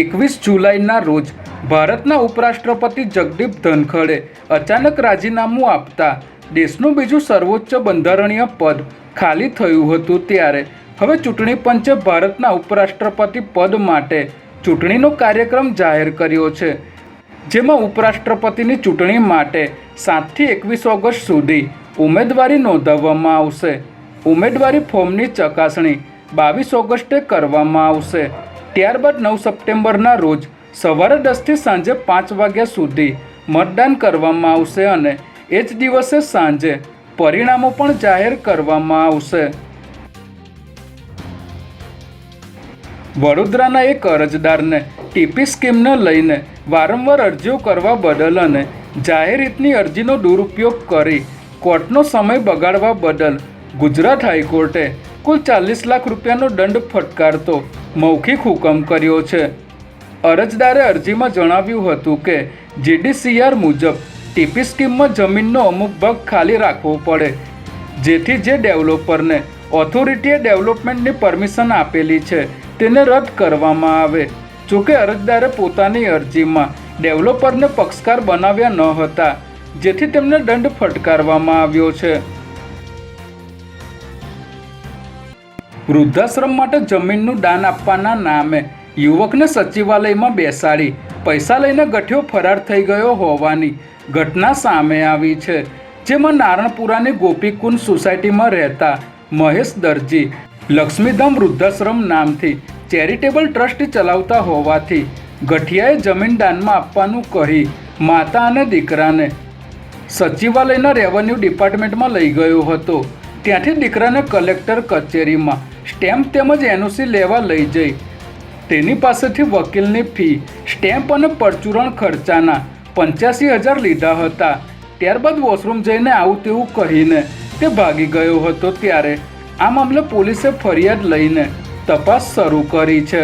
એકવીસ જુલાઈના રોજ ભારતના ઉપરાષ્ટ્રપતિ જગદીપ ધનખડે અચાનક રાજીનામું આપતા દેશનું બીજું સર્વોચ્ચ બંધારણીય પદ ખાલી થયું હતું ત્યારે. હવે ચૂંટણી પંચે ભારતના ઉપરાષ્ટ્રપતિ પદ માટે ચૂંટણીનો કાર્યક્રમ જાહેર કર્યો છે, જેમાં ઉપરાષ્ટ્રપતિની ચૂંટણી માટે સાતથી એકવીસ ઓગસ્ટ સુધી ઉમેદવારી નોંધાવવામાં આવશે. ઉમેદવારી ફોર્મની ચકાસણી બાવીસ ઓગસ્ટે કરવામાં આવશે. ત્યારબાદ નવ સપ્ટેમ્બરના રોજ સવારે દસથી સાંજે પાંચ વાગ્યા સુધી મતદાન કરવામાં આવશે અને એ જ દિવસે સાંજે પરિણામો પણ જાહેર કરવામાં આવશે. વડોદરાના એક અરજદારને ટીપી સ્કીમને લઈને વારંવાર અરજીઓ કરવા બદલ અને જાહેર રીતની અરજીનો દુરુપયોગ કરી કોર્ટનો સમય બગાડવા બદલ ગુજરાત હાઈકોર્ટે કુલ ચાલીસ લાખ રૂપિયાનો દંડ ફટકારતો મૌખિક હુકમ કર્યો છે. અરજદારે અરજીમાં જણાવ્યું હતું કે જીડીસીઆર મુજબ ટીપી સ્કીમમાં જમીનનો અમુક ભાગ ખાલી રાખવો પડે, જેથી જે ડેવલપરને ઓથોરિટીએ ડેવલપમેન્ટની પરમિશન આપેલી છે, તેને રદ કરવામાં આવે. જોકે અરજદારે પોતાની અરજીમાં ડેવલપરને પક્ષકાર બનાવ્યા ન હતા, જેથી તેમને દંડ ફટકારવામાં આવ્યો છે. વૃદ્ધાશ્રમ માટે જમીનનું દાન આપવાના નામે યુવકને સચિવાલયમાં બેસાડી પૈસા લઈને ગઠિયો ફરાર થઈ ગયો હોવાની ઘટના સામે આવી છે, જેમાં નારણપુરાની ગોપીકુંડ સોસાયટીમાં રહેતા મહેશ દરજી લક્ષ્મીધામ વૃદ્ધાશ્રમ નામથી ચેરિટેબલ ટ્રસ્ટ ચલાવતા હોવાથી ગઠિયાએ જમીન દાનમાં આપવાનું કહી માતા અને દીકરાને સચિવાલયના રેવન્યુ ડિપાર્ટમેન્ટમાં લઈ ગયો હતો. ત્યાંથી દીકરાને કલેક્ટર કચેરીમાં સ્ટેમ્પ તેમજ એનઓસી લેવા લઈ જઈ. તેની પાસેથી વકીલની ફી, સ્ટેમ્પ અને પરચુરણ ખર્ચાના પંચ્યાસી હજાર લીધા હતા. ત્યારબાદ વોશરૂમ જઈને આવું તેવું કહીને તે ભાગી ગયો હતો ત્યારે આ મામલે પોલીસે ફરિયાદ લઈને તપાસ શરૂ કરી છે.